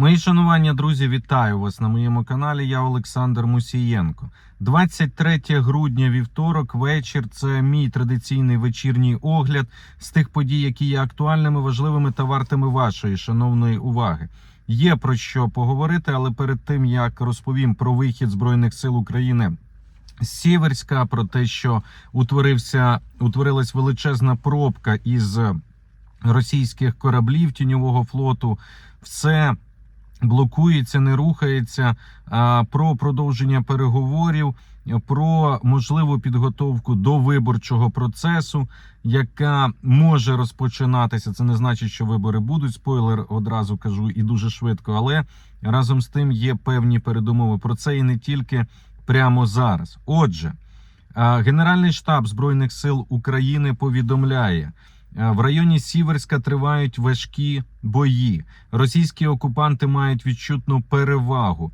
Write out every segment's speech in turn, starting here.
Мої шанування, друзі, вітаю вас на моєму каналі. Я Олександр Мусієнко. 23 грудня, вівторок, вечір. Це мій традиційний вечірній огляд з тих подій, які є актуальними, важливими та вартими вашої шановної уваги. Є про що поговорити, але перед тим як розповім про вихід збройних сил України. Сіверська про те, що утворився утворилась величезна пробка із російських кораблів тіньового флоту, все блокується, не рухається. Про продовження переговорів, про можливу підготовку до виборчого процесу, яка може розпочинатися. Це не значить, що вибори будуть. Спойлер одразу кажу і дуже швидко. Але разом з тим є певні передумови. Про це і не тільки прямо зараз. Отже. Генеральний штаб Збройних сил України повідомляє, В районі Сіверська тривають важкі бої. Російські окупанти мають відчутну перевагу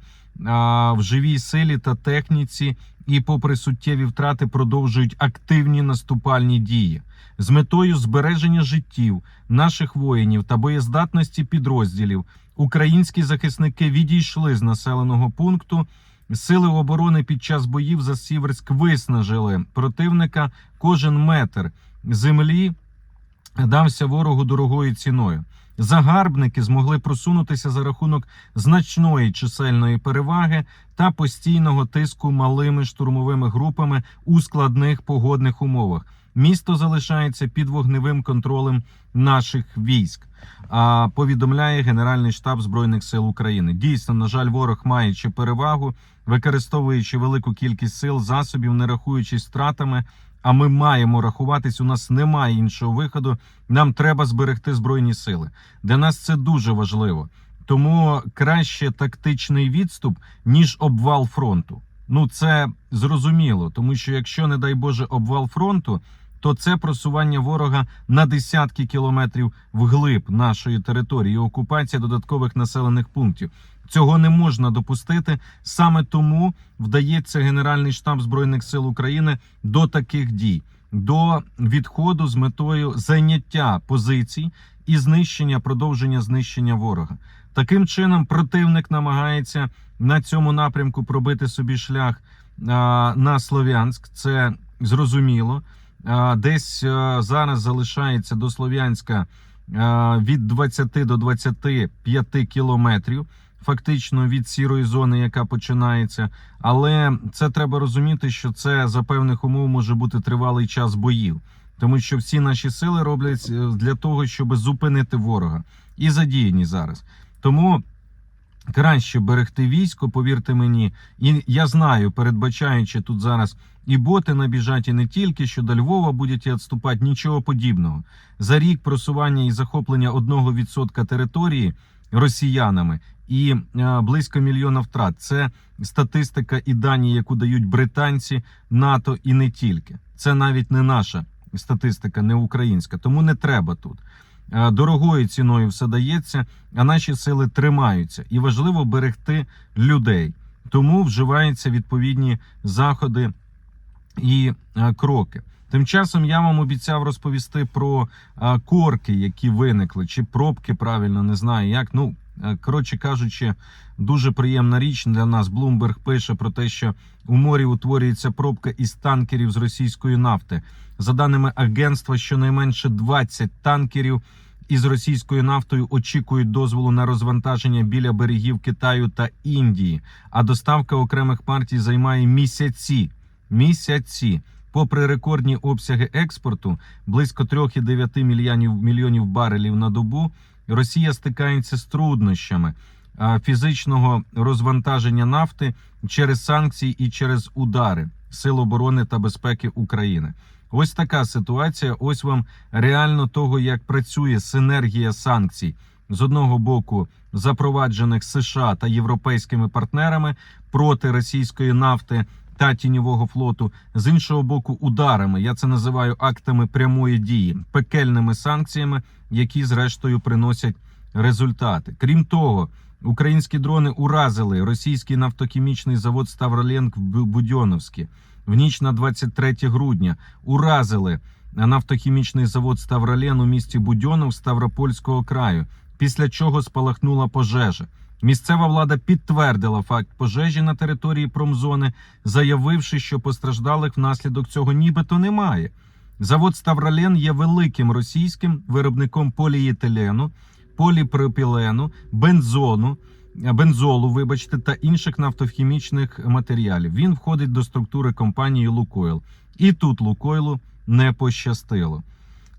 в живій силі та техніці, і, попри суттєві втрати, продовжують активні наступальні дії з метою збереження життів наших воїнів та боєздатності підрозділів. Українські захисники відійшли з населеного пункту. Сили оборони під час боїв за Сіверськ виснажили противника. Кожен метр землі дався ворогу дорогою ціною. Загарбники змогли просунутися за рахунок значної чисельної переваги та постійного тиску малими штурмовими групами у складних погодних умовах. Місто залишається під вогневим контролем наших військ. Повідомляє Генеральний штаб збройних сил України. Дійсно, на жаль, ворог маючи перевагу, використовуючи велику кількість сил, засобів, не рахуючись втратами. А ми маємо рахуватись. У нас немає іншого виходу. Нам треба зберегти збройні сили. Для нас це дуже важливо. Тому краще тактичний відступ ніж обвал фронту. Ну це зрозуміло, тому що якщо, не дай Боже, обвал фронту, то це просування ворога на десятки кілометрів вглиб нашої території, окупація додаткових населених пунктів. Цього не можна допустити. Саме тому вдається Генеральний штаб збройних сил України до таких дій, до відходу з метою зайняття позицій і знищення, продовження знищення ворога. Таким чином, противник намагається на цьому напрямку пробити собі шлях а, на Слов'янськ. Це зрозуміло. Десь зараз залишається до Слов'янська від 20 до 25 кілометрів. Фактично від сірої зони, яка починається, але це треба розуміти, що це за певних умов може бути тривалий час боїв, тому що всі наші сили роблять е, для того, щоб зупинити ворога, і задіяні зараз. Тому краще берегти військо, повірте мені. І я знаю, передбачаючи тут зараз і боти набіжать, і не тільки що до Львова будуть відступати, нічого подібного. За рік просування і захоплення 1% території росіянами і е, близько мільйона втрат. Це статистика і дані, яку дають британці, НАТО і не тільки. Це навіть не наша статистика, не українська. Тому не треба тут. Е, Дорогою ціною все дається, а наші сили тримаються. І важливо берегти людей. Тому вживаються відповідні заходи і е, кроки. Тим часом я вам обіцяв розповісти про е, корки, які виникли, чи пробки правильно не знаю як. Ну коротше кажучи, дуже приємна річ для нас. Блумберг пише про те, що у морі утворюється пробка із танкерів з російської нафти. За даними агентства, щонайменше 20 танкерів із російською нафтою очікують дозволу на розвантаження біля берегів Китаю та Індії. А доставка окремих партій займає місяці. Місяці. Попри рекордні обсяги експорту, близько 3,9 мільйонів мільйонів барелів на добу, Росія стикається з труднощами фізичного розвантаження нафти через санкції і через удари Сил оборони та безпеки України. Ось така ситуація. Ось вам реально того, як працює синергія санкцій з одного боку запроваджених США та європейськими партнерами проти російської нафти та тіньового флоту, з іншого боку, ударами. Я це називаю актами прямої дії, пекельними санкціями, які зрештою приносять результати. Крім того, українські дрони уразили російський нафтохімічний завод Ставроленк в Бу- Будьоновській. В ніч на 23 грудня уразили нафтохімічний завод Ставролен у місті Будьонов Ставропольського краю. Після чого спалахнула пожежа. Місцева влада підтвердила факт пожежі на території промзони, заявивши, що постраждалих внаслідок цього нібито немає. Завод Ставролен є великим російським виробником поліетилену, поліпропілену, бензону, бензолу, вибачте, та інших нафтохімічних матеріалів. Він входить до структури компанії Лукойл. І тут Лукойлу не пощастило.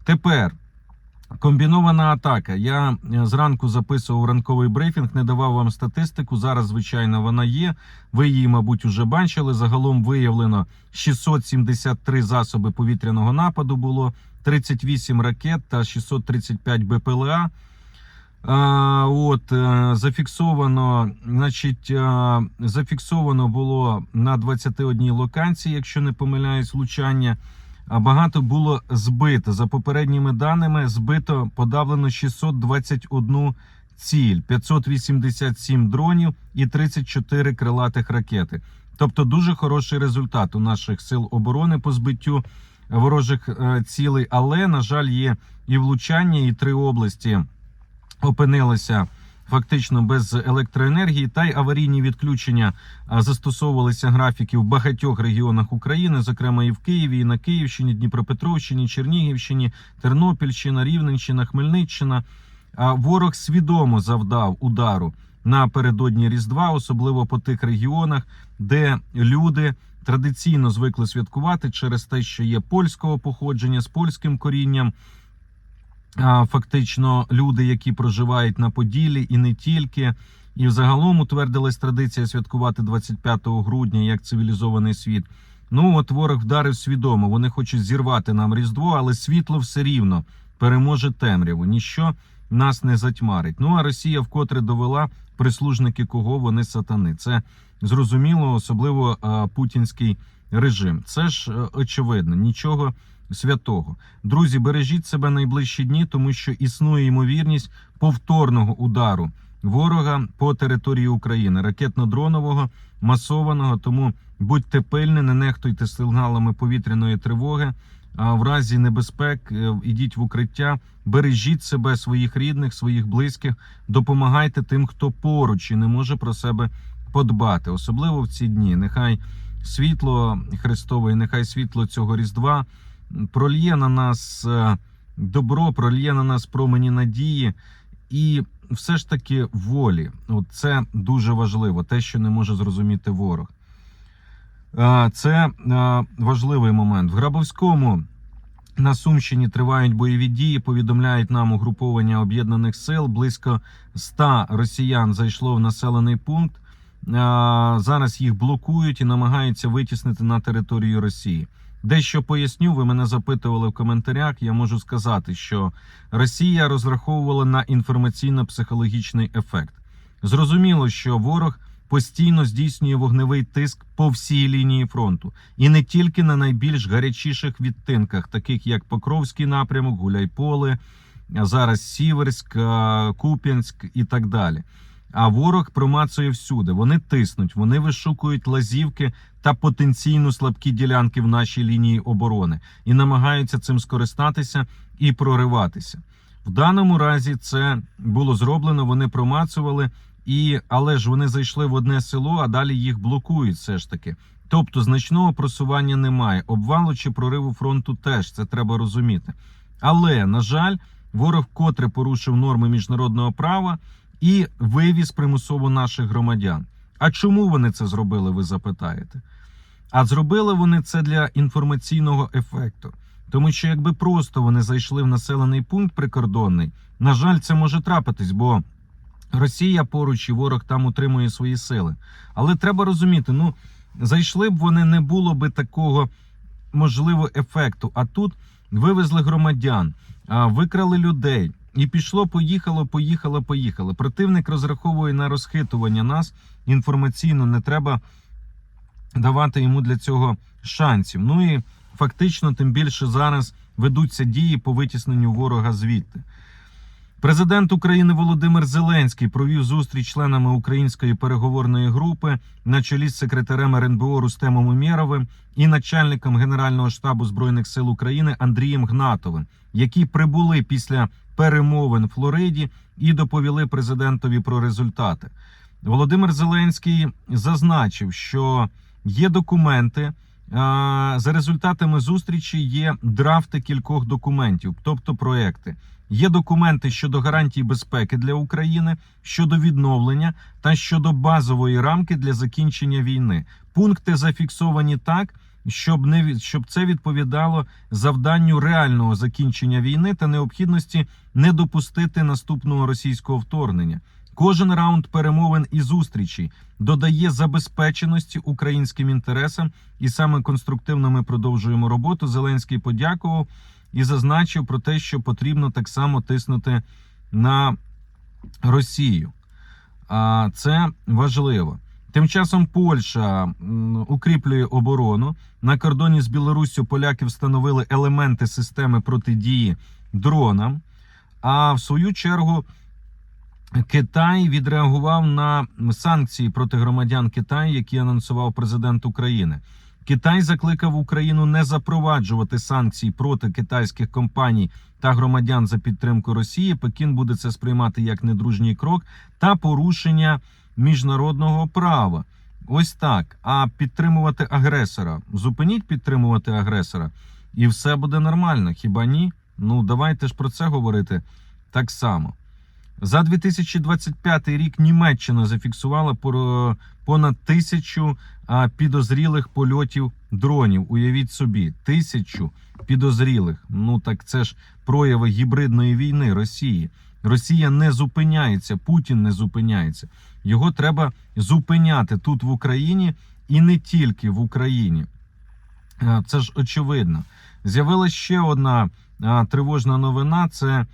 Тепер комбінована атака. Я е, зранку записував ранковий брифінг, не давав вам статистику. Зараз, звичайно, вона є. Ви її, мабуть, уже бачили. Загалом виявлено 673 засоби повітряного нападу було, 38 ракет та 635 БПЛА. А, от е, зафіксовано, значить, е, зафіксовано було на 21 локації, якщо не помиляюсь, влучання. А багато було збито. За попередніми даними, збито подавлено 621 ціль, 587 дронів і 34 крилатих ракети. Тобто дуже хороший результат у наших сил оборони по збиттю ворожих е, цілей. Але на жаль, є і влучання, і три області опинилися фактично без електроенергії, та й аварійні відключення застосовувалися графіки в багатьох регіонах України, зокрема і в Києві, і на Київщині, Дніпропетровщині, Чернігівщині, Тернопільщина, Рівненщина, Хмельниччина. Ворог свідомо завдав удару напередодні Різдва, особливо по тих регіонах, де люди традиційно звикли святкувати через те, що є польського походження з польським корінням. Фактично, люди, які проживають на Поділлі, і не тільки, і взагалом утвердилась традиція святкувати 25 грудня як цивілізований світ. Ну от ворог вдарив свідомо. Вони хочуть зірвати нам різдво, але світло все рівно переможе темряву. Ніщо нас не затьмарить. Ну а Росія вкотре довела прислужники кого вони сатани. Це зрозуміло, особливо а, путінський режим. Це ж е, очевидно, нічого святого. Друзі, бережіть себе найближчі дні, тому що існує ймовірність повторного удару ворога по території України, ракетно-дронового, масованого. Тому будьте пильні, не нехтуйте сигналами повітряної тривоги. А в разі небезпек е, ідіть в укриття, бережіть себе, своїх рідних, своїх близьких, допомагайте тим, хто поруч і не може про себе подбати, особливо в ці дні. Нехай світло Христове, і нехай світло цього різдва прольє на нас е, добро, прольє на нас промені надії і все ж таки волі. От це дуже важливо, те, що не може зрозуміти ворог. Е, Це е, важливий момент. В Грабовському на Сумщині тривають бойові дії. Повідомляють нам угруповання об'єднаних сил. Близько 100 росіян зайшло в населений пункт. Зараз їх блокують і намагаються витіснити на територію Росії. Дещо поясню, ви мене запитували в коментарях. Я можу сказати, що Росія розраховувала на інформаційно-психологічний ефект. Зрозуміло, що ворог постійно здійснює вогневий тиск по всій лінії фронту, і не тільки на найбільш гарячіших відтинках, таких як Покровський напрямок, Гуляйполе, зараз Сіверськ, Куп'янськ і так далі. А ворог промацує всюди. Вони тиснуть, вони вишукують лазівки та потенційно слабкі ділянки в нашій лінії оборони і намагаються цим скористатися і прориватися. В даному разі це було зроблено. Вони промацували, і але ж вони зайшли в одне село, а далі їх блокують. Все ж таки. Тобто значного просування немає. Обвалу чи прориву фронту теж це треба розуміти. Але на жаль, ворог котре порушив норми міжнародного права і вивіз примусово наших громадян. А чому вони це зробили? Ви запитаєте? А зробили вони це для інформаційного ефекту. Тому що якби просто вони зайшли в населений пункт прикордонний, на жаль, це може трапитись, бо Росія поруч і ворог там утримує свої сили. Але треба розуміти, ну зайшли б вони, не було би такого можливо ефекту. А тут вивезли громадян, викрали людей. І пішло, поїхало, поїхало, поїхало. Противник розраховує на розхитування нас інформаційно. Не треба давати йому для цього шансів. Ну і фактично, тим більше зараз ведуться дії по витісненню ворога звідти. Президент України Володимир Зеленський провів зустріч членами української переговорної групи на чолі з секретарем РНБО Рустемом Умєровим і начальником Генерального штабу збройних сил України Андрієм Гнатовим, які прибули після перемовин в Флориді і доповіли президентові про результати. Володимир Зеленський зазначив, що є документи. За результатами зустрічі є драфти кількох документів, тобто проекти. Є документи щодо гарантій безпеки для України, щодо відновлення та щодо базової рамки для закінчення війни. Пункти зафіксовані так, щоб не від- щоб це відповідало завданню реального закінчення війни та необхідності не допустити наступного російського вторгнення. Кожен раунд перемовин і зустрічей додає забезпеченості українським інтересам, і саме конструктивно ми продовжуємо роботу. Зеленський подякував і зазначив про те, що потрібно так само тиснути на Росію. А це важливо. Тим часом Польща укріплює оборону. На кордоні з Білоруссю поляки встановили елементи системи протидії дронам. А в свою чергу Китай відреагував на санкції проти громадян Китаю, які анонсував президент України. Китай закликав Україну не запроваджувати санкції проти китайських компаній та громадян за підтримку Росії. Пекін буде це сприймати як недружній крок та порушення міжнародного права. Ось так. А підтримувати агресора. Зупиніть підтримувати агресора, і все буде нормально. Хіба ні? Ну давайте ж про це говорити так само. За 2025 рік Німеччина зафіксувала понад тисячу підозрілих польотів дронів. Уявіть собі, тисячу підозрілих. Ну так це ж прояви гібридної війни Росії. Росія не зупиняється, Путін не зупиняється. Його треба зупиняти тут в Україні і не тільки в Україні. Е, Це ж очевидно. З'явилася ще одна тривожна новина. Це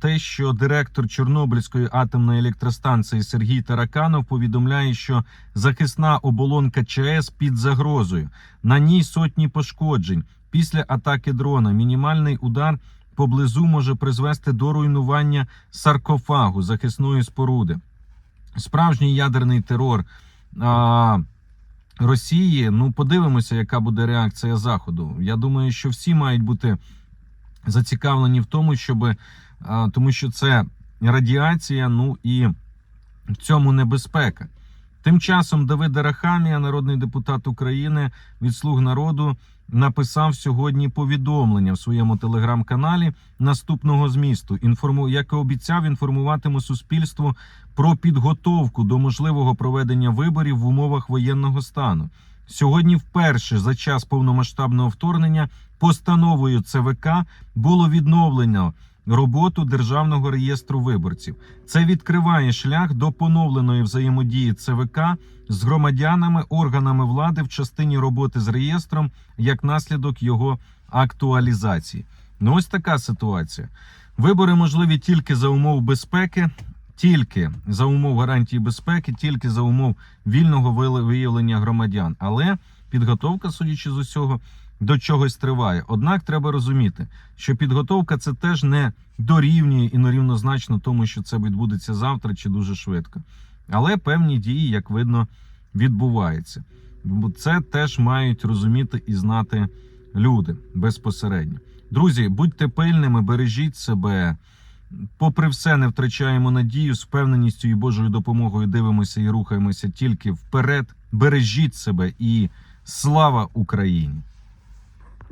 те, що директор Чорнобильської атомної електростанції Сергій Тараканов повідомляє, що захисна оболонка ЧАЕС під загрозою. На ній сотні пошкоджень. Після атаки дрона мінімальний удар поблизу може призвести до руйнування саркофагу захисної споруди. Справжній ядерний терор а, Росії. Ну, подивимося, яка буде реакція Заходу. Я думаю, що всі мають бути зацікавлені в тому, щоб а, тому що це радіація, ну і в цьому небезпека. Тим часом Давид Арахамія, народний депутат України від Слуг народу, написав сьогодні повідомлення в своєму телеграм-каналі наступного змісту. Інформу, як і обіцяв, інформуватиму суспільство про підготовку до можливого проведення виборів в умовах воєнного стану. Сьогодні, вперше за час повномасштабного вторгнення, постановою ЦВК було відновлено роботу Державного реєстру виборців. Це відкриває шлях до поновленої взаємодії ЦВК з громадянами, органами влади в частині роботи з реєстром як наслідок його актуалізації. Ну ось така ситуація. Вибори можливі тільки за умов безпеки, тільки за умов гарантії безпеки, тільки за умов вільного виявлення громадян. Але підготовка, судячи з усього, до чогось триває. Однак треба розуміти, що підготовка це теж не дорівнює і нерівнозначно тому, що це відбудеться завтра чи дуже швидко. Але певні дії, як видно, відбуваються. Це теж мають розуміти і знати люди безпосередньо. Друзі, будьте пильними, бережіть себе. Попри все, не втрачаємо надію, з впевненістю і Божою допомогою дивимося і рухаємося тільки вперед. Бережіть себе і слава Україні!